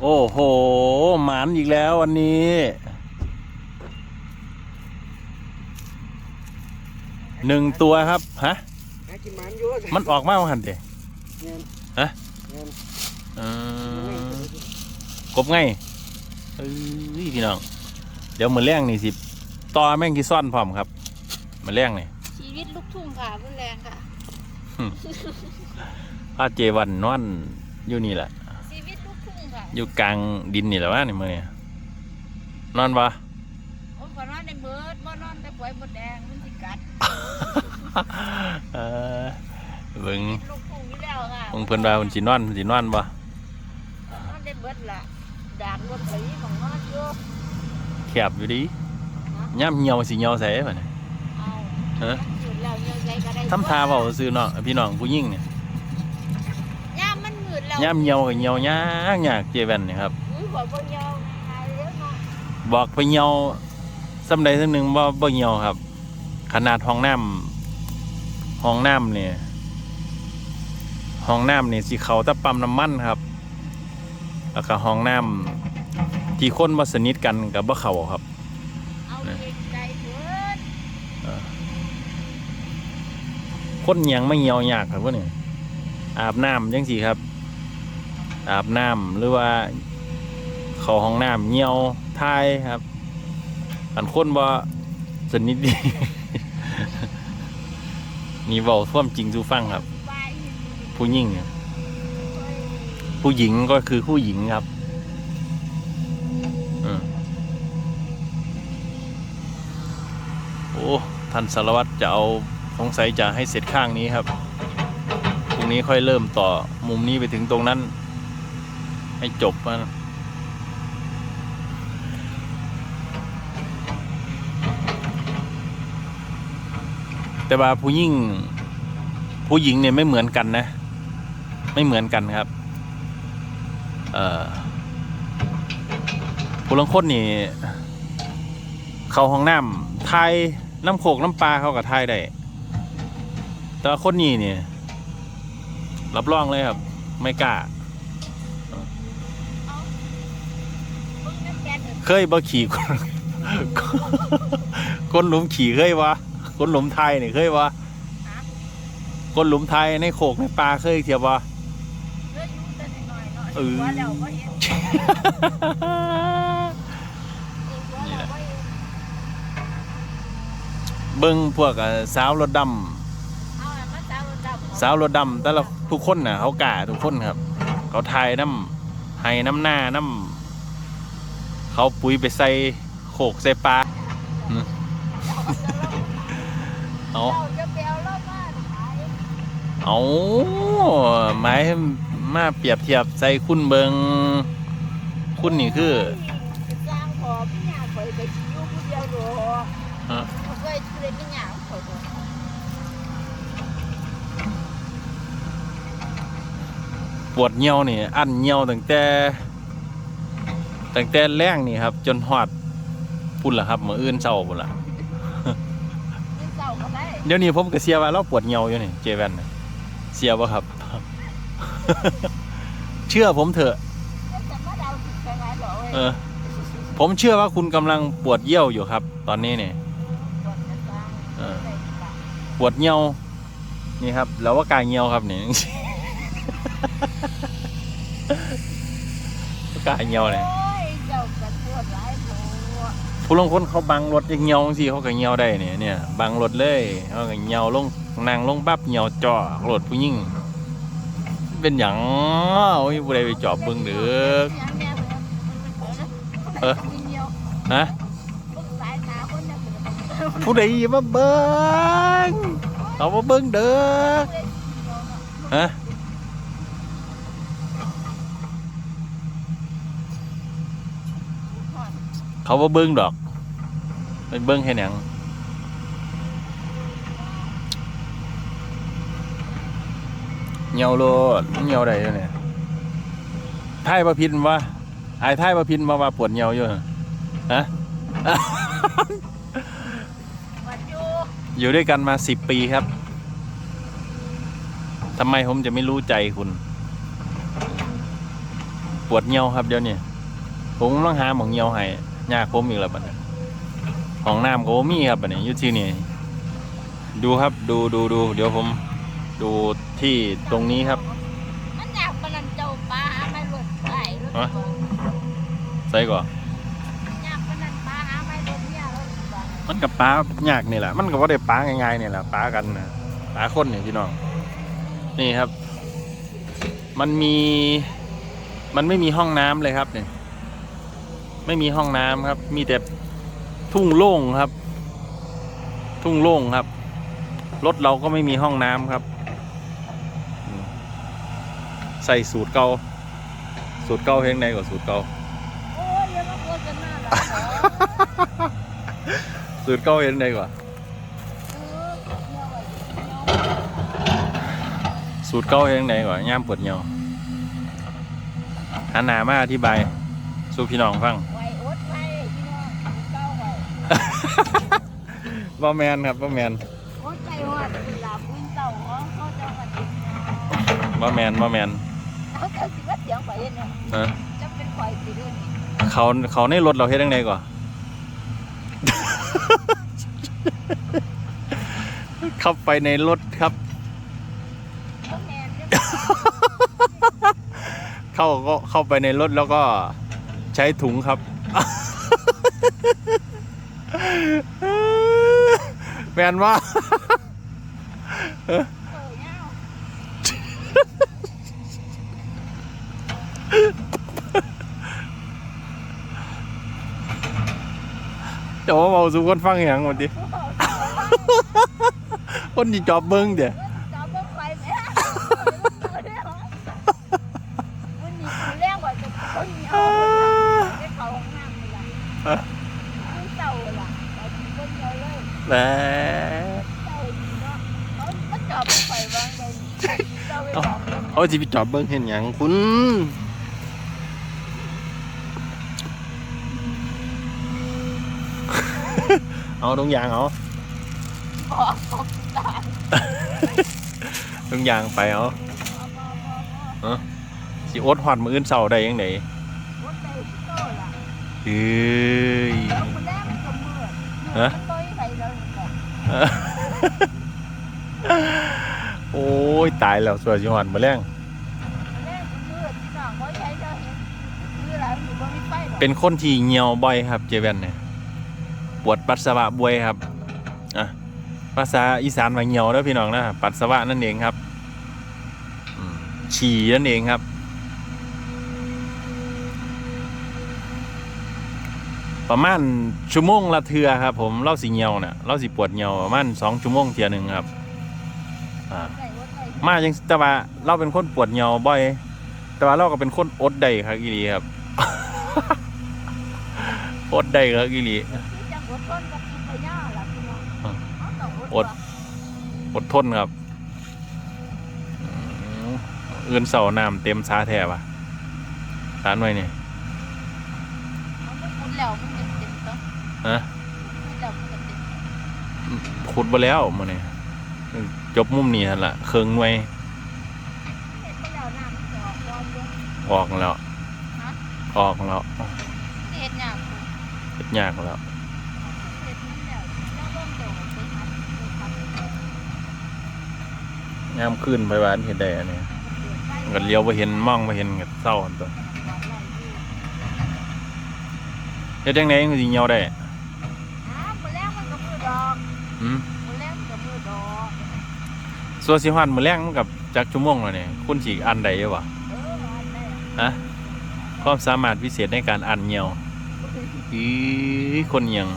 โอ้โห หมานอีกแล้ววันนี้ หนึ่งตัวครับ ฮะ หากินหมันอยู่มันออกมาว่าหันเดเงินฮะ เงินเออกบไงเอ้ยพี่น้อง เดี๋ยวมือแรงนี่สิต่อแม่งที่ซ่อนพร้อมครับมือแรงนี่ชีวิตลูกทุ่งค่ะรุนแรงค่ะ พาเจวันนอนอยู่นี่แหละ ชีวิตลูกทุ่งค่ะ อยู่กลางดินนี่แหละวะนี่มือเนี่ยนอนปะผมขอนอนในเบิร์ดบ่นอนแต่ป่วยบดแดงมันสิกัดเออเบิ่งลูกทุ่งอยู่แล้วค่ะเบิ่งเพิ่นว่าเพิ่นสินอนเพิ่นสินอนบ่นอนได้เบิร์ดล่ะดากรถไปของนอนอยู่แคบอยู่ดิย่ำเหี่ยวสิเหี่ยวใส่บัดนี้เอาเออหยุดแล้วเงยใจก็ได้ทำทาเว้าซื่อเนาะพี่น้องผู้หญิงเนี่ยย่ามมันมืดแล้ว ย่ำเหี่ยวก็เหี่ยวยากยากเจแว่นนี่ครับอุ้ยบอกบ่ยาวหายแล้วเนาะบอกไปเหี่ยวสำใดสำหนึ่งบ่บ่เหี่ยวครับ ขนาดห้องน้ำห้องน้ำเนี่ยห้องน้ำนี่สิเขาแตะปั๊มน้ำมันครับ แล้วก็ห้องน้ำที่คนบ่สนิทกันกับบ่เข้าครับ เอาเด็กใจเบิดคนหยังไม่เหี่ยวยากครับพวกนี้อาบน้ำจังสิครับ อาบน้ำหรือว่าเข้าห้องน้ำเหี่ยวทายครับ อันคนบ่สนิทดี นี่เว้าท่วามจริงสู่ฟังครับ ผู้หญิงผู้หญิงก็คือผู้หญิงครับอโอ้ท่านสารวัตรจะเอาสงสัยจะให้เสร็จข้างนี้ครับพรุ่งนี้ค่อยเริ่มต่อมุมนี้ไปถึงตรงนั้น ให้จบนะแต่ว่าผู้หญิงผู้หญิงเนี่ยไม่เหมือนกันนะ ไม่เหมือนกันครับเอ่อผู้ลังคนนี่ เข้าห้องน้ำไทยน้ำโขกน้ำปลาเขากับไทยได้แต่ว่าคนนี้เนี่ยรับรองเลยครับ ไม่กล้า เบิ่งน้ำแกน เถอะเคยบ่ขี่คนคนหลุมขี่เคยวะคนหลุมไทยเนี่ยเคยวะคนหลุมไทยในโขกในปลาเคยเทียบวะเลือดอยู่แต่น้อยๆเนาะเออหัวแล้วบ่เห็นหัวแล้วบ่เห็นเบิ้งพวกอะสาวรถดเอาล่ะมาสาวดำำสาวรถดำแต่ละทุกคนน่ะเขากล้าทุกคนครับ เขาทายน้ำให้น้ำหน้าน้ำ เขาปุ๋ยไปใส่โขกใส่ปลาอืมเอาเราจะไปเอาเหล้ามาขายเอาหมายมาเปรียบเทียบใส่คุณเบิงคุณนี่คือสร้างขอพี่หยาข่อยไปอยู่ผู้เดียวดอกฮะเขาเคยช่วยพี่หยาข่อยดอกปวดเหี่ยวนี่อันเหี่ยวตั้งแต่ ตั้งแต่แรงนี่ครับ จนหอดพุ่นละครับมืออื่นเศร้าพุ่นละกินเศร้าก็ได้เดี๋ยวนี้ผมก็เสียว่าเราปวดเหี่ยวอยู่นี่เจแวนน่ะเสียบ่ครับ เชื่อผมเถอะแล้วจะมาเดาผิดไปไหนหรอเว้ยเออผมเชื่อว่าคุณกำลังปวดเยี่ยวอยู่ครับ ตอนนี้เนี่ย ก่อนจะสร้างเออ ได้ดีกว่าปวดเหี่ยวนี่ครับ แล้วว่ากายเหี่ยวครับนี่ กายเหี่ยวเนี่ย โอ้ย เจ้ากันปวดหลายโถผู้ลงคนเขาบังรถยังเหี่ยวสิเขาก็เหี่ยวได้เนี่ยเนี่ยบังรถเลยเขาก็เหี่ยวลงนั่งลงปั๊บเหี่ยวจ่อรถผู้หญิงเป็นหยังโอ้ยผู้ใดไปจอบเบิ่งเด้อกเออฮะผู้ใดมาเบิ่งเขามาเบิ่งเด้อกฮะ เขามาเบิ่งดอกเป็นเบิ่งแค่หยังเหี่ยวโลดเหี่ยวใดอยู่เนี่ยท้ายประพินวะไอ้ท้ายประพินมาว่าปวดเหี่ยวอยู่ฮะอยู่ด้วยกันมาสิบปีครับทำไมผมจะไม่รู้ใจคุณ ปวดเหี่ยวครับเดี๋ยวนี้ผมกำลังหาหมองเหี่ยวให้ ยากผมอีกแล้วบัดนี้ห้องน้ำก็บ่มีครับบัดนี้อยู่ที่นี่ดูครับดูดูดูเดี๋ยวผมดูที่ตรงนี้ครับมันอยากปนันเจ้าปลาหาไม่หลุดไปรถฮะใส่ก่อนอยากปนันปลาหาไม่หลุดเนี่ยรถก่อนมันกับปลายากนี่แหละ มันก็บ่ได้ปลาง่ายๆนี่แหละปลากันนะปลาคนนี่พี่น้อง นี่ครับ มันมี มันไม่มีห้องน้ำเลยครับเนี่ย ไม่มีห้องน้ำครับ มีแต่ทุ่งโล่งครับ ทุ่งโล่งครับ รถเราก็ไม่มีห้องน้ำครับ ใส่สูตรเก่าสูตรเก่าเฮงในกว่าสูตรเก่าโอ้ยอย่ามาโฆษณาหรอกสูตรเก่าเฮงในกว่าสูตรเก่าเฮงในกว่าย่ามปวดเหี่ยวหันหนามาอธิบาย สู่พี่น้องฟัง ไว้อดไว้พี่น้องเก้า ไว้บ่แมนครับบ่แมนอดใจหอดคุณลาพื้นเต่าอ๋อเขาจะมาดิบ่แมนบ่แมนเขาจะสิว่าเสียงไปเนี่ยเออจะเป็นข่อยสิเรื่องนี้เขาเขาในรถเราเฮ็ดจังไดก่อนเข้าไปในรถครับเขาแมนเนี่ยเข้าก็เข้าไปในรถแล้วก็ใช้ถุงครับ แมนว่าเออเงาเดี๋ยวเอาสู่คนฟังอย่างหมดดิคนที่จอบเบิ้งเดี๋ยว จะเบิ่งไปไหมวันนี้กูแรงกว่าจะคนเดียวได้เข้าห้องน้ำเลยล่ะคุณเต่าล่ะแต่คนเดียวเลย แหละเต่าดีเนาะเขามันจอบไปวางเลยเต่าไปบอกเลยเขาสิไปจอบเบิ้งเห็นอย่างคุณเอาตรงยางเอาออกออกตายตรงยางไปเอาออกออกออกสิอดหอดมืออื่นเสาได้ยังไงรถเตะที่โตล่ะเฮ้ยแล้ โอ้ย ตายแล้วสวยสิหอดมาแรงมันแรกมันมืดที่สองเพราะใช้เจ้าเห็นคืออะไรมันอยู่บนมีไฟหรอกเป็นคนที่เหี่ยวบ่อยครับ เจแวนเนี่ยปวดปัสสาวะบวยครับอะภาษาอีสานว่าเหี่ยวแล้วพี่น้องนะปัสสาวะนั่นเองครับฉี่นั่นเองครับ ประมาณชั่วโมงละเทือครับ ผมเล่าสีเหี่ยวเนี่ยเล่าสีปวดเหี่ยวประมาณสองชั่วโมงเทียหนึ่งครับอ่าใส่รถไฟมาจังแต่ว่าเราเป็นคนปวดเหี่ยวบ่อย แต่ว่าเราก็เป็นคนอดได้ครับอีหลีครับอดได้ครับอีหลีที่จะอดทนกับกินไปย่าล่ะพี่น้องอะเอาต้องอดอดทนครับอืมเอื่นเสาน้ำเต็มซาแท้ปะสารไว้เนี่ยเอามันคุณแล้ว ฮะคุณแล้วมันจะเต็มขุดไปแล้วมาเนี่ยจบมุมนี้หั่นละเคืองหน่วยเห็นไปแล้วน้ำมันจะออกร้อนลงออกแล้ว ฮะออกแล้วเห็ดหยาบคุณเฮ็ดยากแล้ว เห็ดมันแล้วแล้วเบิ่งเดี๋ยวไปหัดไปหัดเปิดยามขึ้นไปบ้านเห็นได้อันนี้ไฟก็เลี้ยวไปเห็นมองไปเห็นก็เศร้าอันตัวหวานไหลอยู่เฮ็ดจังไดมันสิเหี่ยวได้ อ้าวมื้อแรกมันก็มือด อกอืมมื้อแรกมันก็มือดอกส่วนสิฮอดมื้อแรงมันกับจักชั่วโมงแล้วนี่คุณสิอันใดอยู่บ่เอออันได้ฮะความสามารถพิเศษในการอันเหี่ยวอีคนเหี่ยง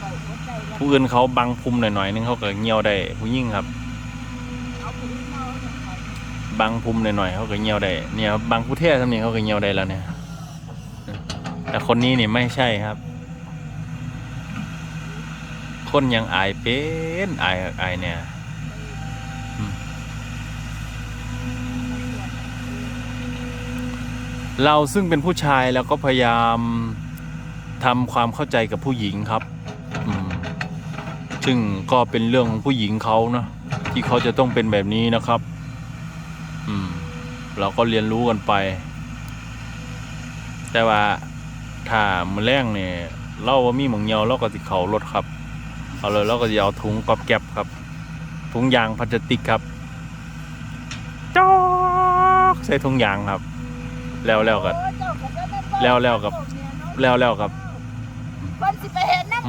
ปล่อยหัวใจแล้วผู้อื่นเขาบังภูมิหน่อยๆนึงเขาก็เหี่ยวได้ผู้ยิ่งครับเอาผู้อื่นมาเอาจากใครบังภูมิหน่อยๆเขาก็เหี่ยวได้เนี่ยครับบางผู้เทศทำนี้เขาก็เหี่ยวได้แล้วเนี่ย แต่คนนี้นี่ไม่ใช่ครับ คนยังอายเป็นอายอายเนี่ยเราซึ่งเป็นผู้ชายแล้วก็พยายามทำความเข้าใจกับผู้หญิงครับ ซึ่งก็เป็นเรื่องของผู้หญิงเขานะที่เขาจะต้องเป็นแบบนี้นะครับ อืม เราก็เรียนรู้กันไป แต่ว่า ถ้ามือแรงเนี่ยเราว่ามีหมองเหี่ยวเราก็สิเขารถครับ เอาเลยเราก็จะเอาถุงกอบแก็บครับ ถุงยางพลาสติกครับจอกใส่ถุงยางครับ แล้วแล้วก็โอ้เจ้าก็จะได้เบิ่งแล้วแล้วกับ แล้วแล้วครับเพิ่นสิไปเห็นน้ำ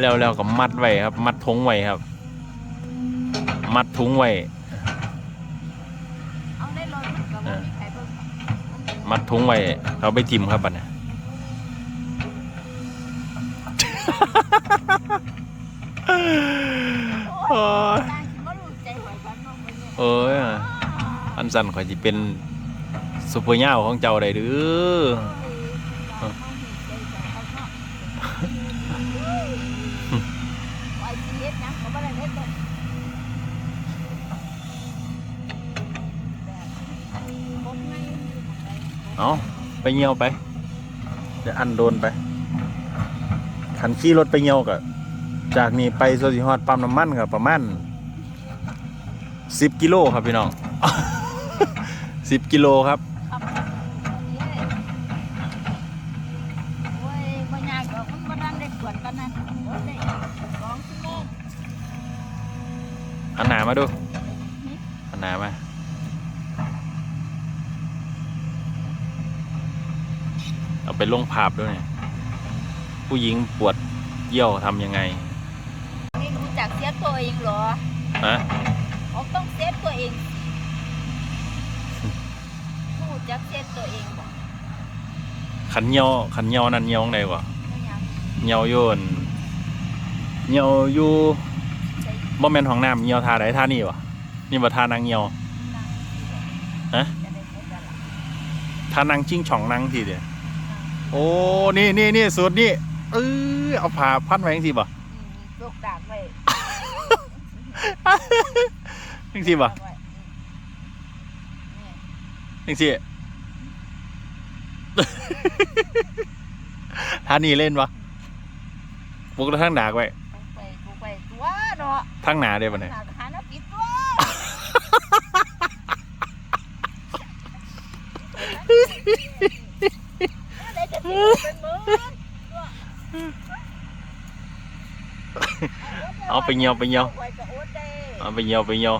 แล้วแล้วก็มัดไว้ครับ มัดถุงไว้ครับ มัดถุงไว้ เอาในรถมันก็บ่มีใครเบิ่ง มัดทุ้งไว้เราไปจิ้มครับบัดนี้โอ้ยนางสิบ่รู้ใจหอยพันเนี่ยเฮ้ยอันสันข่อยสิเป็นซุปเปอร์ย่าของเจ้าได้หรืออเราเฮามีใจใจเขาเนาะไอ้สิเฮ็ดหยังก็บ่ได้เฮ็ดดอกแบบบ่ไงอยู่หม้องใด เอาไปเงียวไปเดี๋ยวอันโดนไปขันขี่รถไปเงียวกะจากนี้ไปโซซิฮอดปั๊มน้ำมันกับประมาณสิบกิโลครับพี่น้องสิบกิโลครับ เอาไปลงภาพด้วยเนี่ยผู้หญิงปวดเยี่ยวทำยังไง ไม่รู้จักเซฟตัวเองเหรอฮะเขาต้องเซฟตัวเองรู้จักเซฟตัวเองบ่ขันเยี่ยวขันเยี่ยวนั่นเยี่ยวไหนวะไม่ยังเหี่ยวโยนเหี่ยวอยู่ใจบ่แม่นห้องน้ำเหี่ยวท่าใดท่านี่วะนี่บ่ท่านางเหี่ยว นั่งฮะ จะได้พบกันล่ะ ท่านางชิงช่องนางทีเดียว โอ้ นี่นี่นี่สูตรนี่เออเอาผ้าพันไว้จังซี่บ่อืมลูกดากไว้จังซี่บ่ดากไว้นี่จังซี่ท่านี่เล่นบ่ปลุกแล้วทั้งดากไว้ต้องไปถูกไปตัวเนาะทั้งหนาเด้บ่เนี่ยหาหาน้ำปิดตัวได้จะสิเป็นหมื่น เอาไปเหี่ยวไปเหี่ยวเอาไปเหี่ยวไปเหี่ยว